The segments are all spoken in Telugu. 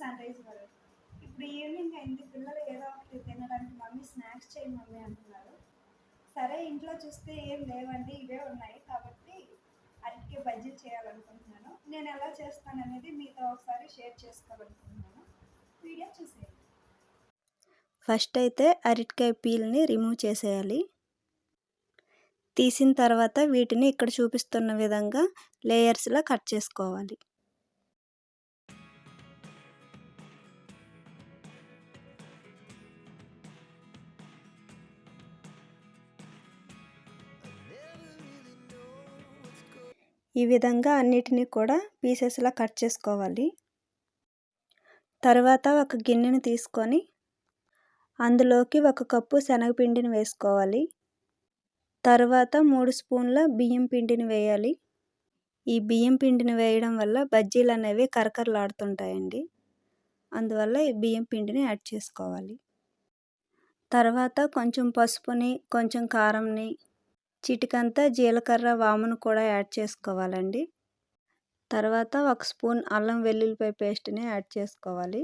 శానిటైజ్ పడదు ఇప్పుడు ఈవినింగ్ అయింది పిల్లలు ఏదో ఒకటి తినడానికి మమ్మీ స్నాక్స్ చేయి మమ్మీ అంటున్నారు. సరే ఇంట్లో చూస్తే ఏం లేవండి ఇవే ఉన్నాయి. కాబట్టి అరటికి బజ్జీ చేయాలనుకుంటున్నాను. నేను ఎలా చేస్తాను అనేది మీతో ఒకసారి షేర్ చేసుకోవాలనుకుంటున్నాను. వీడియో చూసేయండి. ఫస్ట్ అయితే అరటికాయ పీల్ని రిమూవ్ చేసేయాలి. తీసిన తర్వాత వీటిని ఇక్కడ చూపిస్తున్న విధంగా లేయర్స్లా కట్ చేసుకోవాలి. ఈ విధంగా అన్నిటినీ కూడా పీసెస్లా కట్ చేసుకోవాలి. తర్వాత ఒక గిన్నెను తీసుకొని అందులోకి ఒక కప్పు శనగపిండిని వేసుకోవాలి. తర్వాత మూడు స్పూన్ల బియ్యం పిండిని వేయాలి. ఈ బియ్యం పిండిని వేయడం వల్ల బజ్జీలు అనేవి కరకరలాడుతుంటాయండి. అందువల్ల ఈ బియ్యం పిండిని యాడ్ చేసుకోవాలి. తర్వాత కొంచెం పసుపుని కొంచెం కారంని చిటికంతా జీలకర్ర వామును కూడా యాడ్ చేసుకోవాలండి. తర్వాత ఒక స్పూన్ అల్లం వెల్లుల్లిపాయ పేస్ట్ని యాడ్ చేసుకోవాలి.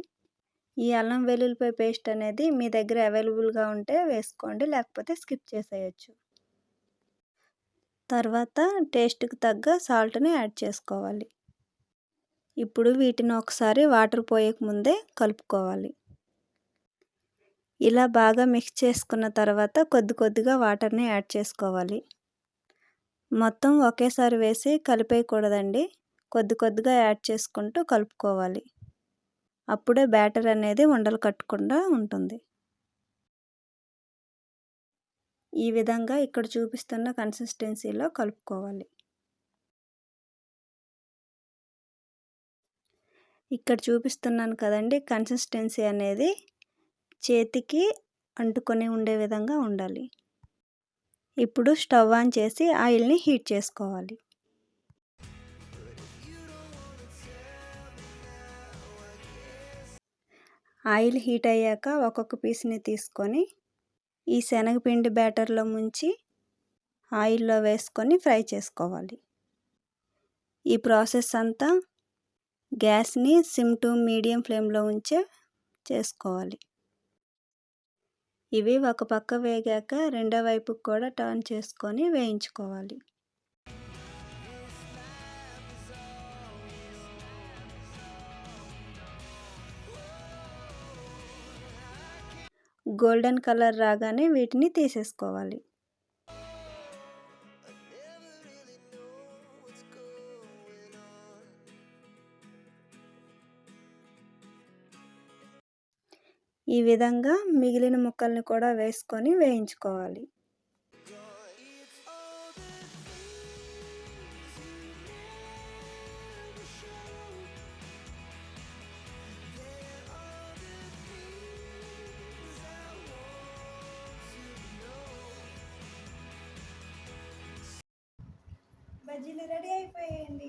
ఈ అల్లం వెల్లుల్లిపాయ పేస్ట్ అనేది మీ దగ్గర అవైలబుల్గా ఉంటే వేసుకోండి లేకపోతే స్కిప్ చేసేయచ్చు. తర్వాత టేస్ట్కి తగ్గ సాల్ట్ని యాడ్ చేసుకోవాలి. ఇప్పుడు వీటిని ఒకసారి వాటర్ పోయక ముందే కలుపుకోవాలి. ఇలా బాగా మిక్స్ చేసుకున్న తర్వాత కొద్ది కొద్దిగా వాటర్ని యాడ్ చేసుకోవాలి. మొత్తం ఒకేసారి వేసి కలిపేయకూడదండి. కొద్ది కొద్దిగా యాడ్ చేసుకుంటూ కలుపుకోవాలి. అప్పుడే బ్యాటర్ అనేది ఉండలు కట్టకుండా ఉంటుంది. ఈ విధంగా ఇక్కడ చూపిస్తున్న కన్సిస్టెన్సీలో కలుపుకోవాలి. ఇక్కడ చూపిస్తున్నాను కదండి కన్సిస్టెన్సీ అనేది చేతికి అంటుకొని ఉండే విధంగా ఉండాలి. ఇప్పుడు స్టవ్ ఆన్ చేసి ఆయిల్ని హీట్ చేసుకోవాలి. ఆయిల్ హీట్ అయ్యాక ఒక్కొక్క పీస్ని తీసుకొని ఈ శనగపిండి బ్యాటర్లో ముంచి ఆయిల్లో వేసుకొని ఫ్రై చేసుకోవాలి. ఈ ప్రాసెస్ అంతా గ్యాస్ని సిమ్ టు మీడియం ఫ్లేమ్లో ఉంచే చేసుకోవాలి. ఇవి ఒక పక్క వేగాక రెండో వైపుకి కూడా టర్న్ చేసుకొని వేయించుకోవాలి. గోల్డెన్ కలర్ రాగానే వీటిని తీసేసుకోవాలి. ఈ విధంగా మిగిలిన ముక్కల్ని కూడా వేసుకొని వేయించుకోవాలి. బజ్జీలు రెడీ అయిపోయాయండి.